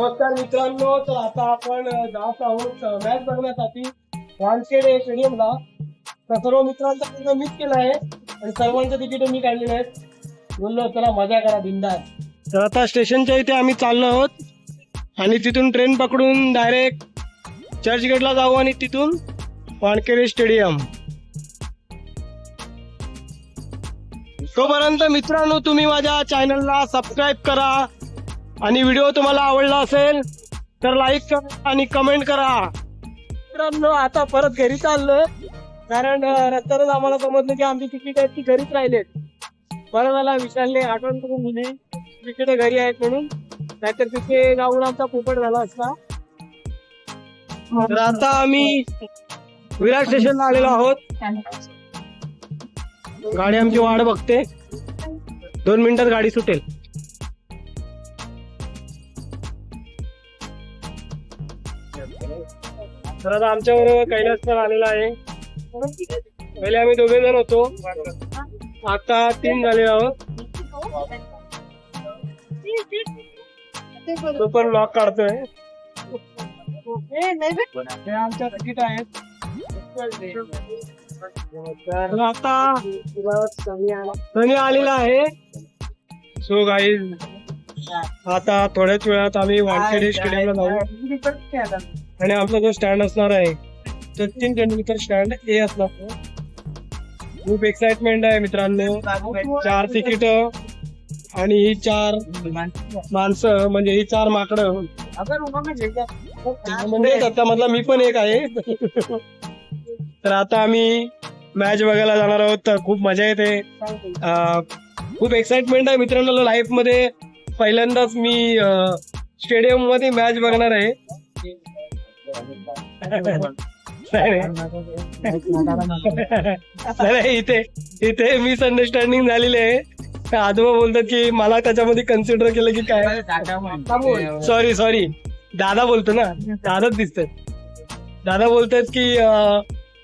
नमस्कार मित्रांनो तर आता आपण जात आहोत मॅच बघण्यासाठी. वानखेडे स्टेडियमला तर सर्व मित्रांचा तिथं मिस केला आहे. आणि सर्वांचं तिकीट मी काढलेले आहेत. बोललो चला मजा करा बिंदास तर आता स्टेशनच्या इथे आम्ही चाललो आहोत. आणि तिथून ट्रेन पकडून डायरेक्ट चर्चगेटला जाऊ आणि तिथून वानखेडे स्टेडियम तोपर्यंत मित्रांनो तुम्ही माझ्या चॅनलला सबस्क्राईब करा. आणि व्हिडिओ तुम्हाला आवडला असेल तर लाईक करा आणि कमेंट करा. मित्रांनो आता परत घरी चाललोय कारण रस्त्यातच आम्हाला समजलं की आमची तिकीट आहेत ती घरीच राहिलेत. बरं मला विचारले आठवण करून म्हणे तिकीट घरी आहेत म्हणून. नाहीतर तिथे जाऊन आमचा पोपट झाला असता. तर आता आम्ही विराट स्टेशनला आलेलो आहोत. गाडी आमची वाट बघते. दोन मिनिटात गाडी सुटेल. तर आता आमच्या बरोबर कैलास पण आलेला आहे. पहिले आम्ही दोघे जण होतो. आता तीन झाले आहोत. तो पण लॉक काढतोय. हे आमच्या तिकीट आहेत. आता सनी आलेला आहे. सो गाईज आता थोड्याच वेळात आम्ही वानखेडे स्टेडियमला जाऊ. आणि आमचा जो स्टँड असणार आहे सचिन तेंडुलकर स्टँड ए असणार. खूप एक्साइटमेंट आहे मित्रांनो. चार तिकीट आणि ही चार माणसं म्हणजे ही चार माकडं. म्हणजे आता मधला मी पण एक आहे. तर आता आम्ही मॅच बघायला जाणार आहोत. तर खूप मजा येते. खूप एक्साइटमेंट आहे मित्रांनो लाईफमध्ये. पहिल्यांदाच मी स्टेडियममध्ये मॅच बघणार आहे. नाही, इथे इथे मिसअंडरस्टँडिंग झालेली आहे. आजोबा बोलतात की मला त्याच्यामध्ये कन्सिडर केलं की काय. सॉरी सॉरी दादा बोलतो ना. दादाच दिसतात. दादा बोलतात की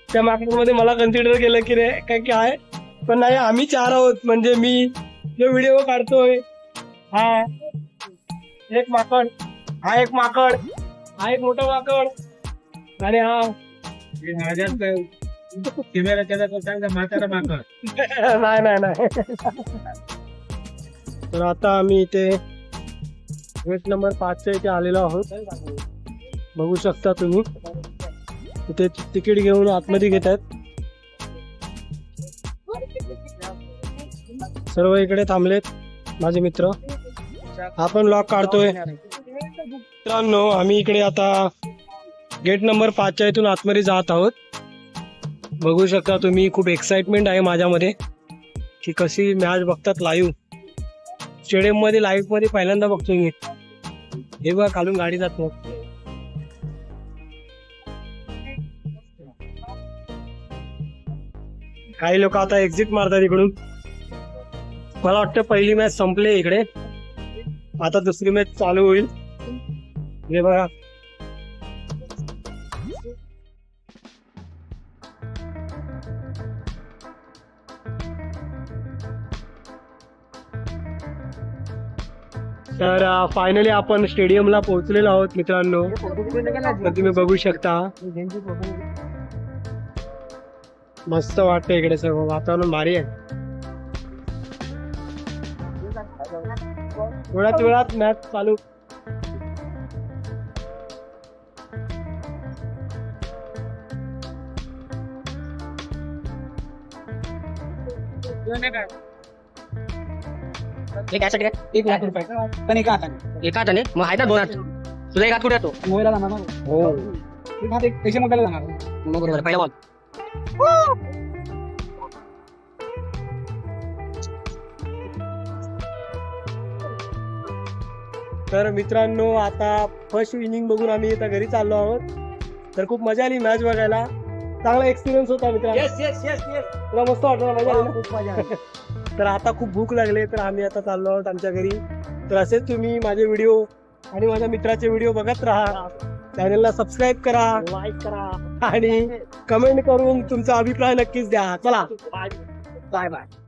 त्या मार्केटमध्ये मला कन्सिडर केलं की रे काय काय पण नाही आम्ही चार आहोत. म्हणजे मी जो व्हिडिओ काढतोय हा. एक माकड. हा एक माकड. हा एक मोठा माकड. आणि हा. नाही नाही नाही. तर आता आम्ही इथे गेट नंबर पाचच्या इथे आलेलो आहोत. बघू शकता तुम्ही. इथे तिकीट घेऊन आतमध्ये घेत आहेत. सर्व इकडे थांबलेत माझे मित्र. आपण लॉक काढतोय. मित्रांनो आम्ही इकडे आता गेट नंबर पाचच्या इथून आतमध्ये जात आहोत. बघू शकता तुम्ही खूप एक्साइटमेंट आहे माझ्यामध्ये की कशी मॅच बघतात लाईव्ह स्टेडियममध्ये लाईव्हमध्ये पहिल्यांदा बघतोय मी. हे बघा खालून गाडी जात मग काही लोक आता एक्झिट मारतात इकडून. मला वाटतं पहिली मॅच संपली आहे इकडे. आता दुसरी मॅच चालू होईल. हे बघा. तर फायनली आपण स्टेडियमला पोहोचलेलो आहोत मित्रांनो. तुम्ही बघू शकता. मस्त वाटतं इकडे सर्व वातावरण भारी आहे. थोड्याच वेळात मॅच चालू. हे काय काय एक लाख रुपये. पण एका हाताने. एका हाताने? मग आहे ना दोन हात. तुझा एक हात कुठे येतो मोबाईलला जाणार ना. हो. एक हात एक पैसे मगायला जाणार. मग बरोबर आहे. पहिला बॉल तर मित्रांनो आता फर्स्ट इनिंग बघून आम्ही आता घरी चाललो आहोत. तर खूप मजा आली मॅच बघायला. चांगला एक्सपिरियन्स होता मित्रांनो. येस येस येस येस तुला मस्त वाटलं? मजा आली ना? खूप मजा आली. तर आता खूप भूक लागली तर आम्ही आता चाललो आहोत आमच्या घरी. तर असेच तुम्ही माझे व्हिडिओ आणि माझ्या मित्राचे व्हिडिओ बघत राहा. चॅनलला सबस्क्राईब करा. लाईक करा. आणि कमेंट करून तुमचा अभिप्राय नक्कीच द्या. चला. Bye bye